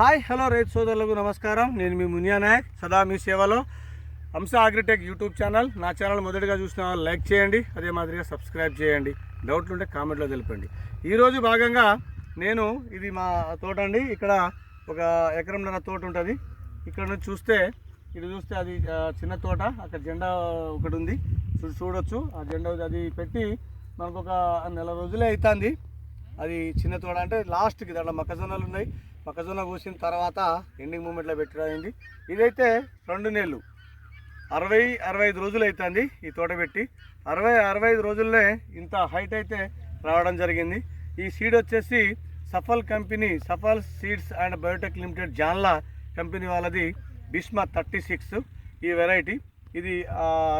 Hi hello రైతు సోదరులకు నమస్కారం. నేను మీ మునియా నాయక్. సదా మీ సేవలో హంస అగ్రిటెక్ యూట్యూబ్ ఛానల్. నా ఛానల్ మొదటిగా చూసిన వాళ్ళు లైక్ చేయండి అదే మాదిరిగా సబ్స్క్రైబ్ చేయండి. డౌట్లు ఉంటే కామెంట్లో తెలిపండి. ఈరోజు భాగంగా నేను ఇది మా తోట అండి. ఇక్కడ ఒక ఎకరంన్నర తోట ఉంటుంది. ఇక్కడ నుంచి చూస్తే ఇది చూస్తే అది చిన్న తోట. అక్కడ జెండా ఒకటి ఉంది. చూ- చూడొచ్చు. ఆ జెండా అది పెట్టి మనకు ఒక నెల రోజులే అవుతుంది అది చిన్న తోట అంటే లాస్ట్కి దాంట్లో మొక్కజొన్నలు ఉన్నాయి. మొక్కజొన్న కూసిన తర్వాత ఎండింగ్ మూమెంట్లో పెట్టడం ఇదైతే రెండు నెలలు. అరవై అరవై ఐదు రోజులు అవుతుంది ఈ తోట పెట్టి. అరవై అరవై ఐదు రోజుల్లో ఇంత హైట్ అయితే రావడం జరిగింది. ఈ సీడ్ వచ్చేసి Safal company Safal seeds and biotech limited జాన్లా company వాళ్ళది బిస్మా థర్టీ సిక్స్ ఈ వెరైటీ. ఇది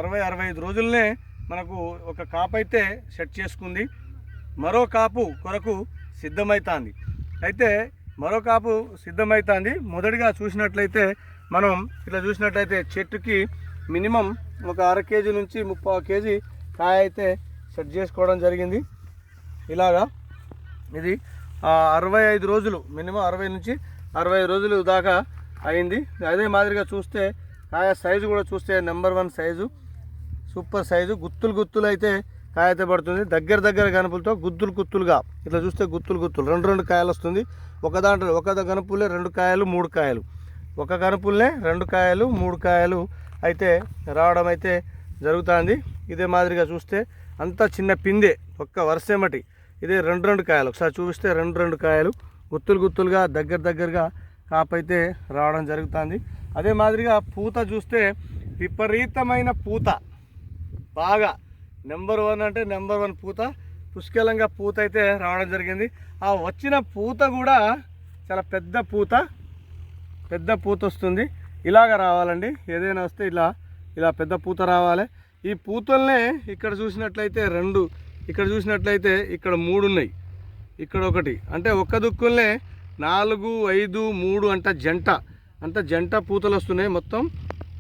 అరవై అరవై ఐదు రోజులనే మనకు ఒక కాపు అయితే సెట్ చేసుకుంది. మరో కాపు కొరకు సిద్ధమవుతుంది అయితే మరో కాపు సిద్ధమవుతుంది మొదటిగా చూసినట్లయితే మనం ఇట్లా చూసినట్లయితే చెట్టుకి మినిమం ఒక అర కేజీ నుంచి ముప్పై కేజీ కాయ అయితే సెట్ చేసుకోవడం జరిగింది. ఇలాగా ఇది అరవై ఐదు రోజులు మినిమం అరవై నుంచి అరవై రోజులు దాకా అయింది. అదే మాదిరిగా చూస్తే కాయ సైజు కూడా చూస్తే number one size super size గుత్తులు గుత్తులు అయితే కాయ పడుతుంది. దగ్గర దగ్గర గనుపులతో గుత్తులు గుత్తులుగా. ఇట్లా చూస్తే గుత్తులు గుత్తులు. రెండు రెండు కాయలు వస్తుంది. ఒక దాంట్లో ఒక గనుపులే రెండు కాయలు మూడు కాయలు. ఒక గనుపులనే రెండు కాయలు మూడు కాయలు అయితే రావడం అయితే జరుగుతుంది. ఇదే మాదిరిగా చూస్తే అంతా చిన్న పిందే ఒక్క వరుసేమటి. ఇదే రెండు రెండు కాయలు. ఒకసారి చూపిస్తే రెండు రెండు కాయలు. గుత్తులు గుత్తులుగా దగ్గర దగ్గరగా కాపైతే రావడం జరుగుతుంది. అదే మాదిరిగా పూత చూస్తే విపరీతమైన పూత. బాగా నెంబర్ వన్ అంటే నెంబర్ వన్ పూత. పుష్కలంగా పూత అయితే రావడం జరిగింది. ఆ వచ్చిన పూత కూడా చాలా పెద్ద పూత. పెద్ద పూత వస్తుంది. ఇలాగ రావాలండి. ఏదైనా వస్తే ఇలా ఇలా పెద్ద పూత రావాలి. ఈ పూతల్నే ఇక్కడ చూసినట్లయితే రెండు ఇక్కడ చూసినట్లయితే ఇక్కడ మూడు ఉన్నాయి. ఇక్కడ ఒకటి. అంటే ఒక్క దుక్కుల్నే నాలుగు ఐదు మూడు అంట జంట. అంత జంట పూతలు వస్తున్నాయి మొత్తం.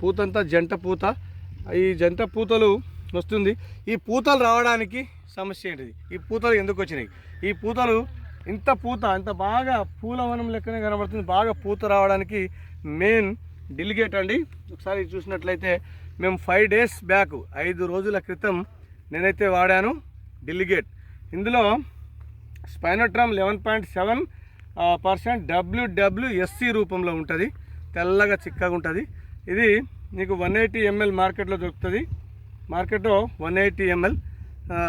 పూతంతా జంట పూత. ఈ జంట పూతలు వస్తుంది. ఈ పూతలు రావడానికి సమస్య ఏంటిది? ఈ పూతలు ఎందుకు వచ్చినాయి? ఈ పూతలు ఇంత పూత ఇంత బాగా పూలవనం లెక్కనే కనబడుతుంది. బాగా పూత రావడానికి మెయిన్ డెలిగేట్ అండి. ఒకసారి చూసినట్లయితే మేము ఫైవ్ డేస్ బ్యాక్ ఐదు రోజుల క్రితం నేనైతే వాడాను డెలిగేట్ ఇందులో spinetoram eleven point seven percent WWSC రూపంలో ఉంటుంది. తెల్లగా చిక్కగా ఉంటుంది. ఇది నీకు వన్ ఎయిటీ ఎంఎల్ మార్కెట్లో దొరుకుతుంది. మార్కెట్లో వన్ ఎయిటీ ఎంఎల్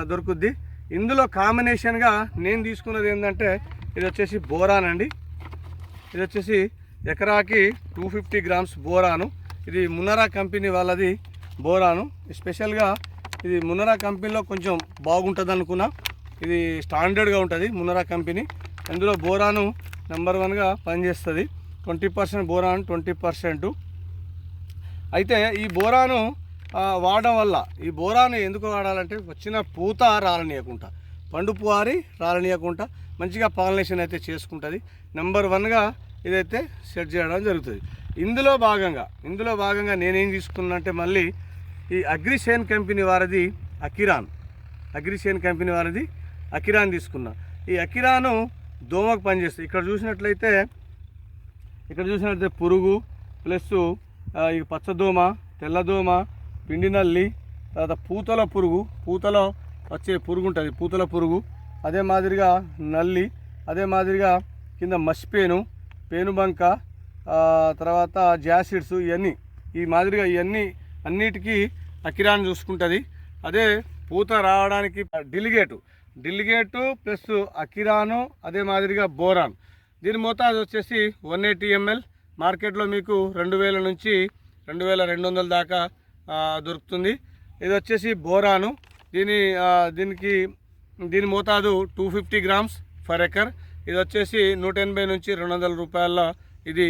దొరుకుద్ది. ఇందులో కాంబినేషన్గా నేను తీసుకున్నది ఏంటంటే ఇది వచ్చేసి బోరాన్ అండి. ఇది వచ్చేసి ఎకరాకి టూ ఫిఫ్టీ గ్రామ్స్ బోరాను. ఇది మునరా కంపెనీ వాళ్ళది బోరాను. స్పెషల్గా ఇది మునరా కంపెనీలో కొంచెం బాగుంటుంది అనుకున్నా. ఇది స్టాండర్డ్గా ఉంటుంది మునరా కంపెనీ. అందులో బోరాను నెంబర్ వన్గా పనిచేస్తుంది. Twenty percent boron twenty percent. అయితే ఈ బోరాను వాడడం వల్ల ఈ బోరాను ఎందుకు వాడాలంటే వచ్చిన పూత రాలనీయకుండా పండు పువారి రాలనీయకుండా మంచిగా పాలినేషన్ అయితే చేసుకుంటుంది. నెంబర్ వన్గా ఇదైతే సెట్ చేయడం జరుగుతుంది. ఇందులో భాగంగా ఇందులో భాగంగా నేనేం తీసుకున్నానంటే మళ్ళీ ఈ అగ్రిసేన్ కంపెనీ వారిది అకిరాన్. అగ్రిసేన్ కంపెనీ వారిది అకిరాన్ తీసుకున్నా. ఈ అకిరాను దోమకు పనిచేస్తుంది. ఇక్కడ చూసినట్లయితే ఇక్కడ చూసినట్లయితే పురుగు ప్లస్ ఈ పచ్చదోమ తెల్లదోమ పిండి నల్లి తర్వాత పూతల పురుగు పూతలో వచ్చే పురుగు ఉంటుంది పూతల పురుగు. అదే మాదిరిగా నల్లి అదే మాదిరిగా కింద మసిపేను పేనుబంక ఆ, తర్వాత జాసిడ్స్ ఇవన్నీ ఈ మాదిరిగా ఇవన్నీ అన్నిటికీ అకిరాన్ చూసుకుంటుంది. అదే పూత రావడానికి డిలిగేటు డిలిగేటు ప్లస్ అకిరాను అదే మాదిరిగా బోరాన్. దీని మోతాదు వచ్చేసి వన్ ఎయిటీ ఎంఎల్. మార్కెట్లో మీకు రెండు వేల నుంచి రెండు వేల రెండు వందల దాకా దొరుకుతుంది. ఇది వచ్చేసి బోరాను. దీని దీనికి దీని మోతాదు two fifty grams for acre. ఇది వచ్చేసి నూట ఎనభై నుంచి రెండు వందల రూపాయల ఇది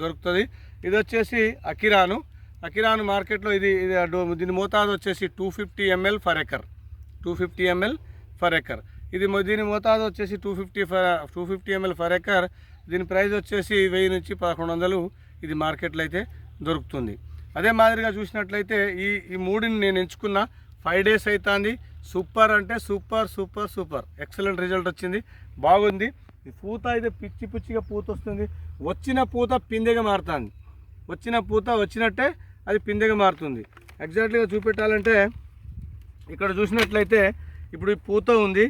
దొరుకుతుంది. ఇది వచ్చేసి అకిరాను. అకిరాను మార్కెట్లో ఇది ఇది దీని మోతాదు వచ్చేసి two fifty ML for acre. Two fifty ML for acre. ఇది దీని మోతాదు వచ్చేసి two fifty for two fifty ML for acre. దీని ప్రైస్ వచ్చేసి వెయ్యి నుంచి పదకొండు వందలు ఇది మార్కెట్లో అయితే దొరుకుతుంది. అదే మాదిరిగా చూసినట్లయితే ఈ ఈ మూడిని నేను ఎంచుకున్న ఫైవ్ డేస్ అవుతుంది సూపర్ అంటే super super super excellent result వచ్చింది. బాగుంది. ఈ పూత అయితే పిచ్చి పిచ్చిగా పూత వస్తుంది. వచ్చిన పూత పిందెగా మారుతుంది. వచ్చిన పూత వచ్చినట్టే అది పిందెగా మారుతుంది. ఎగ్జాక్ట్లీగా చూపెట్టాలంటే ఇక్కడ చూసినట్లయితే ఇప్పుడు ఈ పూత ఉంది.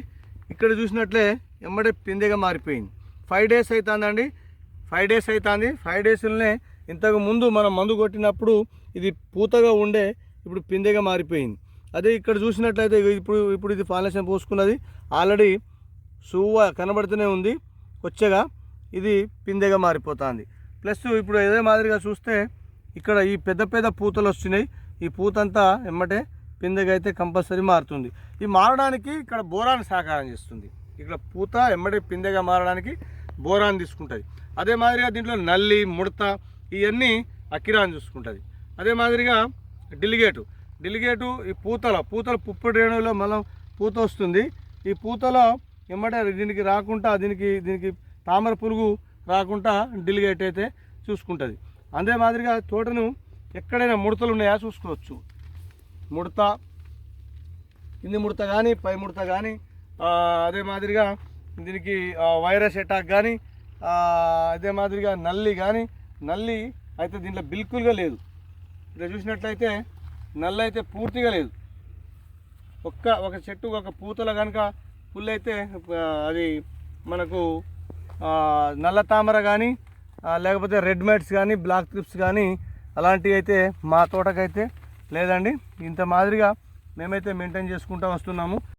ఇక్కడ చూసినట్లే ఎమ్మడే పిందెగా మారిపోయింది. ఫైవ్ డేస్ అవుతుందండి ఫైవ్ డేస్ అవుతుంది ఫైవ్ డేస్లోనే ఇంతకు ముందు మనం మందు కొట్టినప్పుడు ఇది పూతగా ఉండే ఇప్పుడు పిందెగా మారిపోయింది. అదే ఇక్కడ చూసినట్లయితే ఇప్పుడు ఇప్పుడు ఇది ఫాలేషన్ పోసుకున్నది. ఆల్రెడీ సువ్వ కనబడుతూనే ఉంది. వచ్చగా ఇది పిందెగా మారిపోతుంది. ప్లస్ ఇప్పుడు ఏదే మాదిరిగా చూస్తే ఇక్కడ ఈ పెద్ద పెద్ద పూతలు వస్తున్నాయి ఈ పూతంతా ఎమ్మటే పిందెగా అయితే కంపల్సరీ మారుతుంది. ఈ మారడానికి ఇక్కడ బోరాన్ సహకారం చేస్తుంది. ఇక్కడ పూత ఎమ్మటే పిందెగా మారడానికి బోరాన్ తీసుకుంటుంది. అదే మాదిరిగా దీంట్లో నల్లి ముడత ఇవన్నీ అకిరాన్ చూసుకుంటుంది. అదే మాదిరిగా డిలిగేటు. డిలిగేటు ఈ పూతల పూతల పుప్పటి రేణువులో మనం పూత వస్తుంది. ఈ పూతలో ఎమ్మటే దీనికి రాకుండా దీనికి దీనికి తామర పురుగు రాకుండా డిలిగేట్ అయితే చూసుకుంటుంది. అదే మాదిరిగా తోటను ఎక్కడైనా ముడతలు ఉన్నాయా చూసుకోవచ్చు. ముడత కింది ముడత కానీ పై ముడత కానీ అదే మాదిరిగా దీనికి వైరస్ అటాక్ కానీ అదే మాదిరిగా నల్లి కానీ నల్లి అయితే దీంట్లో బిల్కుల్గా లేదు. ఇక్కడ చూసినట్లయితే నల్లి అయితే పూర్తిగా లేదు. ఒక్క ఒక చెట్టు ఒక పూతలో కనుక పుల్లు అయితే అది మనకు నల్ల తామర కానీ లేకపోతే రెడ్ మ్యాట్స్ కానీ బ్లాక్ ట్రిప్స్ కానీ అలాంటివి అయితే మా తోటకైతే లేదండి. ఇంత మాదిరిగా మేమైతే మెయింటైన్ చేసుకుంటూ వస్తున్నాము.